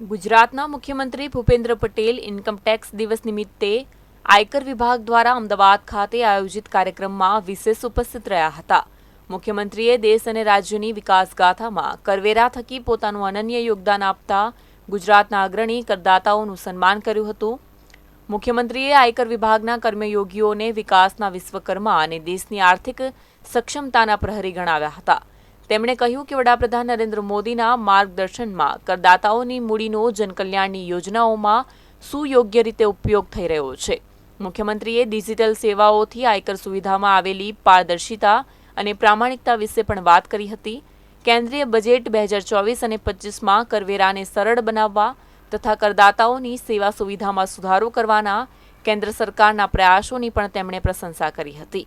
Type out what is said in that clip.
ગુજરાતના મુખ્યમંત્રી ભૂપેન્દ્ર પટેલ ઇન્કમટેક્સ દિવસ નિમિત્તે આયકર વિભાગ દ્વારા અમદાવાદ ખાતે આયોજિત કાર્યક્રમમાં વિશેષ ઉપસ્થિત રહ્યા હતા. મુખ્યમંત્રીએ દેશ અને રાજ્યની વિકાસગાથામાં કરવેરા થકી પોતાનું અનન્ય યોગદાન આપતા ગુજરાતના અગ્રણી કરદાતાઓનું સન્માન કર્યું હતું. મુખ્યમંત્રીએ આયકર વિભાગના કર્મયોગીઓને વિકાસના વિશ્વકર્મા અને દેશની આર્થિક સક્ષમતાના પ્રહરી ગણાવ્યા હતા. તેમણે કહ્યું કે વડાપ્રધાન નરેન્દ્ર મોદીના માર્ગદર્શનમાં કરદાતાઓની મૂડીનો જનકલ્યાણની યોજનાઓમાં સુયોગ્ય રીતે ઉપયોગ થઈ રહ્યો છે. મુખ્યમંત્રીએ ડિજિટલ સેવાઓથી આયકર સુવિધામાં આવેલી પારદર્શિતા અને પ્રામાણિકતા વિશે પણ વાત કરી હતી. કેન્દ્રીય બજેટ બે હજાર ચોવીસ અને પચીસમાં કરવેરાને સરળ બનાવવા તથા કરદાતાઓની સેવા સુવિધામાં સુધારો કરવાના કેન્દ્ર સરકારના પ્રયાસોની પણ તેમણે પ્રશંસા કરી હતી.